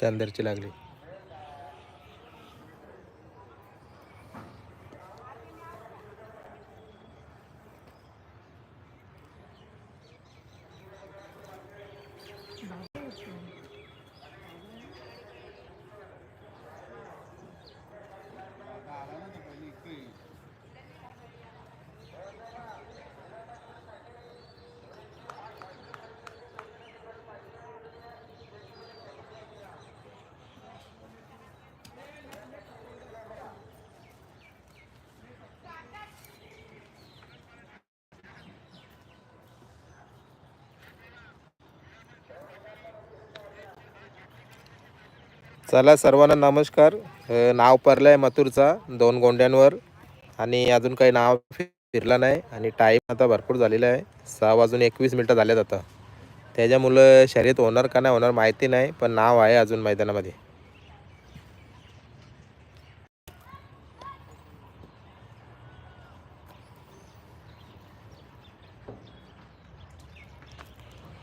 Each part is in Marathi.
चांदरची लागली. चला सर्वांना नमस्कार. नाव परलं आहे मथुरचा दोन गोंड्यांवर. आणि अजून काही नाव फिरला नाही. आणि टाईम आता भरपूर झालेला आहे. सहा वाजून एकवीस मिनटं झाल्यात आता. त्याच्यामुळं शर्यत होणार का नाही होणार माहिती नाही पण नाव आहे अजून मैदानामध्ये.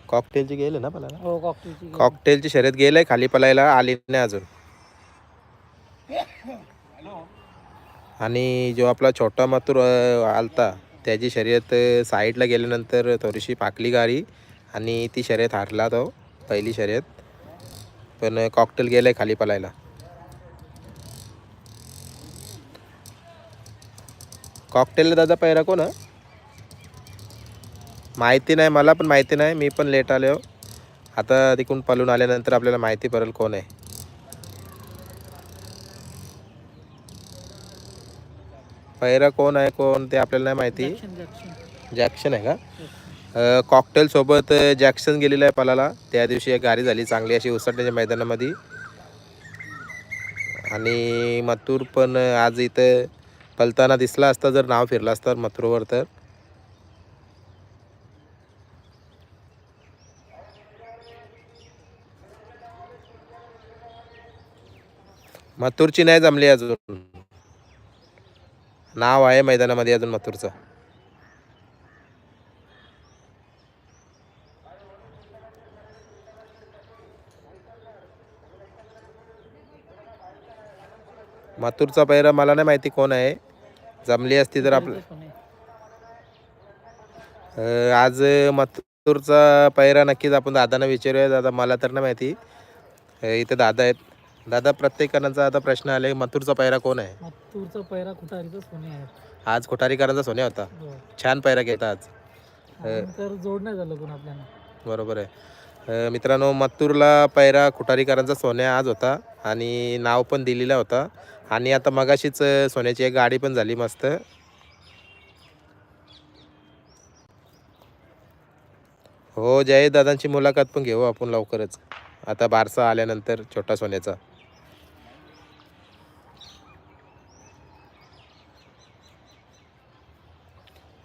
कॉकटेलची गेले ना पलायला हो कॉकटेलची कॉकटेलची शर्यत गेलंय खाली पलायला आली नाही अजून. आणि जो आपला छोटा मातूर आलता त्याची शर्यत साईडला गेल्यानंतर थोडीशी पाकली गाडी आणि ती शर्यत हारला तो पहिली शर्यत. पण कॉकटेल गेलाय खाली पलायला. कॉकटेल दादा पहिला कोण हा? माहिती नाही मला पण माहिती नाही. मी पण लेट आलो आता तिकडून पळून आल्यानंतर आपल्याला माहिती पडेल कोण आहे. पहिरा कोण आहे कोण ते आपल्याला नाही माहिती. जॅक्शन जॅक्शन आहे का? कॉकटेल सोबत अ, जॅक्सन गेलेला आहे पलाला त्या दिवशी एक गाडी झाली चांगली अशी उसटण्याच्या मैदानामध्ये. आणि मथुर पण आज इथं पलताना दिसला असता जर नाव फिरलं असतं मथुरवर तर. मथुरची नाही जमली अजून. नाव आहे मैदानामध्ये अजून मथुरचं. मथुरचा पैरा मला नाही माहिती कोण आहे. जमली असती तर आपलं आज मथुरचा पैरा नक्कीच आपण दादांना विचारूया. दादा मला तर नाही माहिती. इथं इथे दादा आहेत. दादा प्रत्येकाचा आता प्रश्न आले मथुरचा पैरा कोण आहे? मत्तूरचा पैरा खुटारीचा सोने आहे. आज कोठारीकरांचा सोन्या होता. हो. छान पैरा घेता आज. तर जोड नाही झालं कोण आपल्याला? बरोबर आहे. अं, मित्रांनो मत्तूरला पैरा खुटारीकरांचा सोन्या आज होता आणि नाव पण दिलेला होता. आणि आता मगाशीच अं, सोन्याची एक गाडी पण झाली मस्त. हो जय दादांची मुलाखत पण घेऊ आपण लवकरच. आता बारसा आल्यानंतर छोटा सोन्याचा.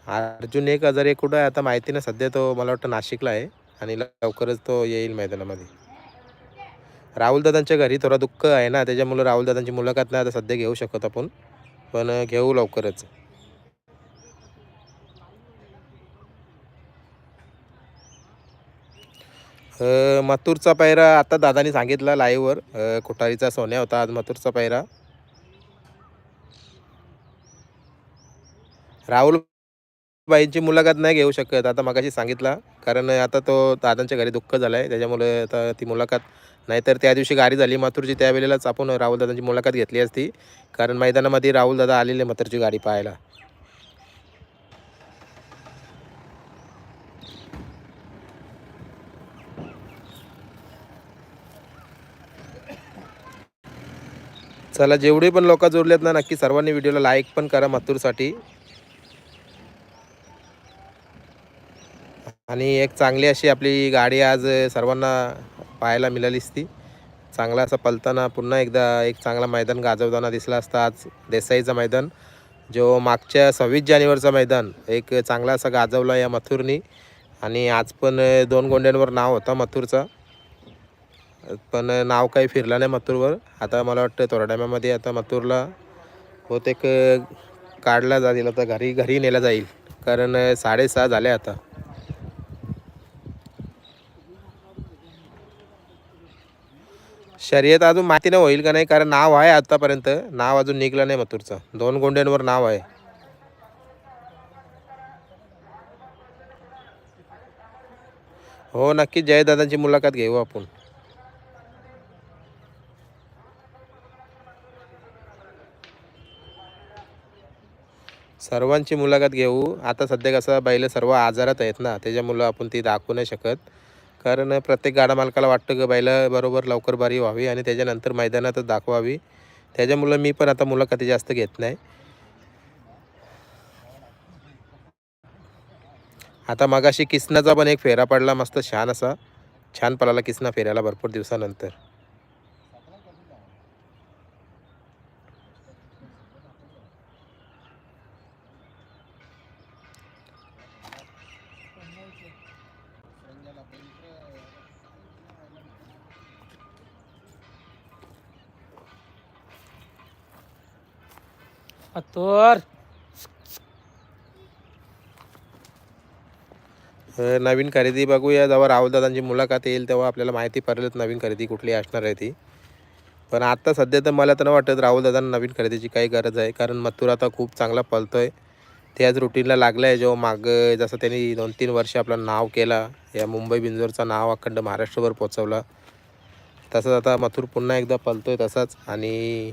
अर्जुन एक हजार एक कुठं आहे? आता माहिती नाही. सध्या तो मला वाटतं नाशिकला आहे आणि लवकरच तो येईल मैदानामध्ये. राहुल दादांच्या घरी थोडा दुःख आहे ना. त्याच्यामुळे राहुल दादांची मुलाखत नाही. आता सध्या घेऊ शकत आपण. पण घेऊ लवकरच. मथूरचा मथुरचा आता दादानी सांगितला लाईव्हवर कुठारीचा सोन्या होता आज मथुरचा पायरा. राहुल बाईंची मुलाखत नाही घेऊ शकत आता मगाशी सांगितला. कारण आता तो दादांच्या घरी दुःख झालं आहे त्याच्यामुळे आता ती मुलाखत नाहीतर त्या दिवशी गाडी झाली मातूरची त्यावेळेलाच आपण राहुल दादांची मुलाखत घेतली असती. कारण मैदानामध्ये राहुल दादा आलेले मथुरची गाडी पाहायला. चला जेवढे पण लोक जोडलेत ना नक्की सर्वांनी व्हिडिओला लाईक पण करा मथुरसाठी. आणि एक चांगली अशी आपली गाडी आज सर्वांना पाहायला मिळालीच ती चांगला असा पलताना पुन्हा एकदा एक चांगला मैदान गाजवताना दिसला असता आज देसाईचं मैदान जो मागच्या सव्वीस जानेवारीचं मैदान एक चांगला असा गाजवला या मथुरनी. आणि आज पण दोन गोंड्यांवर नाव होता मथुरचा. पण नाव काही फिरलं नाही मथुरवर. आता मला वाटतं थोड्या आता मथुरला बहुतेक काढला जाईल आता घरी घरी नेला जाईल. कारण साडेसहा झाले आता. शर्यत अजून माहिती नाही होईल का नाही? कारण नाव आहे आतापर्यंत. नाव अजून निघलं नाही मथुरचं. दोन गोंड्यांवर नाव आहे. हो नक्की जयदादांची मुलाखत घेऊ आपण. सर्वांची मुलाखत घेऊ. आता सध्या कसं बैल सर्व आजारात आहेत ना त्याच्यामुळं आपण ती दाखवू नाही शकत. कारण प्रत्येक गाडा मालकाला वाटतं की बैला बरोबर लवकर बारी व्हावी आणि त्याच्यानंतर मैदानातच दाखवावी. त्याच्यामुळं मी पण आता मुलाखती जास्त घेत नाही. आता मगाशी किसनाचा पण एक फेरा पडला. मस्त छान असा. छान पळाला किसना फेऱ्याला भरपूर दिवसानंतर. अत्तर नवीन खरेदी बघूया. जेव्हा राहुलदादांची मुलाखत येईल तेव्हा आपल्याला माहिती पडेलच नवीन खरेदी कुठली असणार आहे ती. पण आत्ता सध्या तर मला तर नाही वाटत राहुलदादांना नवीन खरेदीची काही गरज आहे. कारण मथुर आता खूप चांगला पळतोय. त्याच रुटीनला लागलं आहे जेव्हा माग जसं त्यांनी दोन तीन वर्ष आपलं नाव केला. या मुंबई बिंजोरचा नाव अखंड महाराष्ट्रभर पोचवला तसंच आता मथुर पुन्हा एकदा पळतोय तसाच. आणि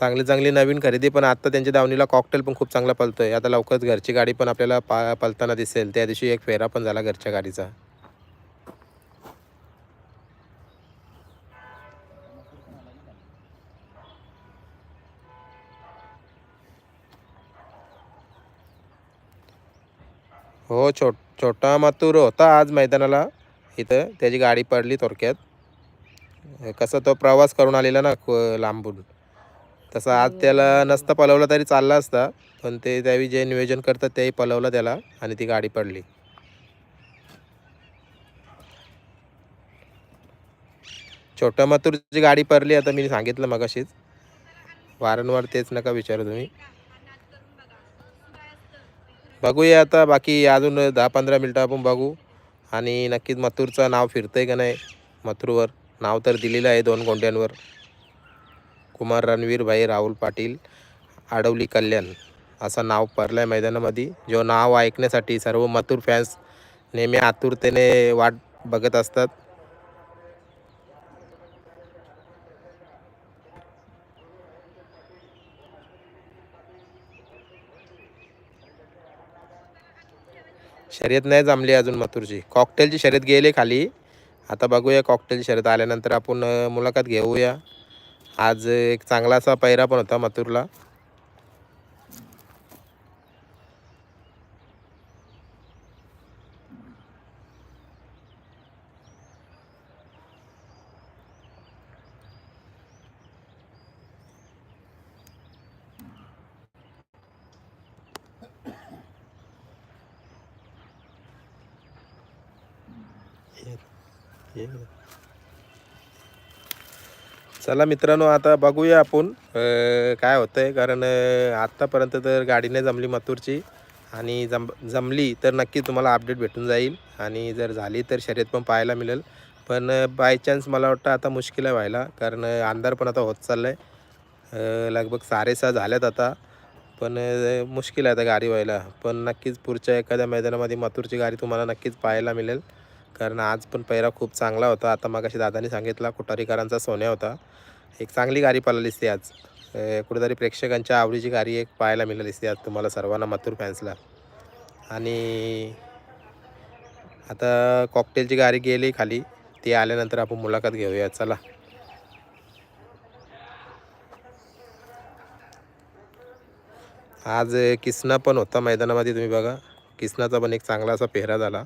चांगली चांगली नवीन खरेदी पण आत्ता त्यांच्या दावणीला कॉकटेल पण खूप चांगला पलतो आहे आता लवकरच घरची गाडी पण आपल्याला पा पलताना दिसेल. त्या दिवशी एक फेरा पण झाला घरच्या गाडीचा. हो छोट छोटा मातूर होता आज मैदानाला. इथं त्याची गाडी पडली थोडक्यात. कसं तो प्रवास करून आलेला ना लांबून. तसं आज त्याला नसतं पलवलं तरी चालला असता. पण ते त्यावेळी जे नियोजन करतात तेही पलवलं त्याला आणि ती गाडी पडली. छोट्या मथुरची गाडी पडली आता मी सांगितलं मगाशीच. वारंवार तेच नका विचारू तुम्ही. बघूया आता बाकी अजून दहा पंधरा मिनटं आपण बघू. आणि नक्कीच मथुरचं नाव फिरतंय का नाही? मथुरवर नाव तर दिलेलं आहे दोन गोंड्यांवर. कुमार रणवीर भाई राहुल पाटील आडवली कल्याण असं नाव पडलं आहे मैदानामध्ये. जो नाव ऐकण्यासाठी सर्व मथुर फॅन्स नेहमी आतुरतेने वाट बघत असतात. शर्यत नाही जमली अजून मथुरची. कॉकटेलची शर्यत गेली खाली. आता बघूया कॉकटेल शर्यत आल्यानंतर आपण मुलाखत घेऊया. आज एक चांगला असा पैरा पण होता मथुरला. चला मित्रांनो आता बघूया आपण काय काय होतंय. कारण आत्तापर्यंत तर गाडी नाही जमली मथुरची. आणि जम जमली तर नक्की तुम्हाला अपडेट भेटून जाईल. आणि जर झाली तर शर्यत पण पाहायला मिळेल. पण बाय चान्स मला वाटतं आता मुश्किल आहे व्हायला. कारण अंधार पण आता होत चाललं आहे लगभग साडेसहा झाल्यात आता. पण मुश्किल आहे आता गाडी व्हायला. पण नक्कीच पुढच्या एखाद्या मैदानामध्ये मथुरची गाडी तुम्हाला नक्कीच पाहायला मिळेल. कारण आज पण पैरा खूप चांगला होता. आता मगाशी दादानी सांगितला कुटारीकरांचा सोन्या होता. एक चांगली गाडी पळाली दिसते आज. कुठेतरी प्रेक्षकांच्या आवडीची गाडी एक पाहायला मिळाली दिसते आज तुम्हाला सर्वांना मथुर फॅन्सला आणि आता कॉकटेलची गाडी गेली खाली. ती आल्यानंतर आपण मुलाखत घेऊया. चला. आज किसना पण होता मैदानामध्ये तुम्ही बघा. किसनाचा पण एक चांगला असा पेहरा झाला.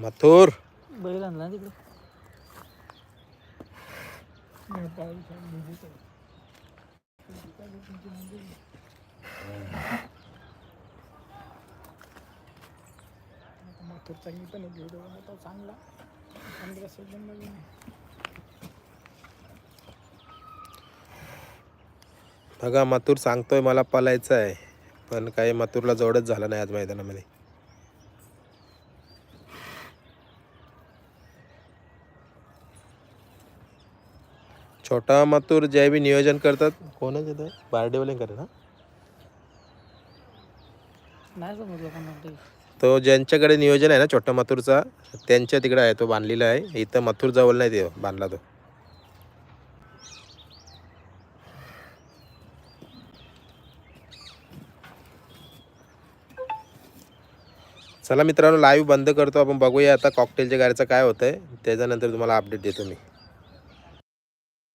मथुर. बैल आणला तिकडे. पण एक व्हिडिओ बनवतो चांगला. पंधरा सेकंद नवीन. बघा मथुर सांगतोय मला पलायचं आहे पण काही मथुरला जोडच झाला नाही आज मैदानामध्ये. छोटा मथुर जे बी नियोजन करतात. कोणच येतं बारडेवाले करे ना? नाही समजलं तो. ज्यांच्याकडे नियोजन आहे ना छोटा मथुरचा त्यांच्या तिकडे आहे तो बांधलेला आहे. इथं मथुर जवळ नाही ते बांधला तो. चला मित्रांनो लाईव्ह बंद करतो. आपण बघूया आता कॉकटेलच्या गाडीचं काय होतं आहे त्याच्यानंतर तुम्हाला अपडेट देतो मी.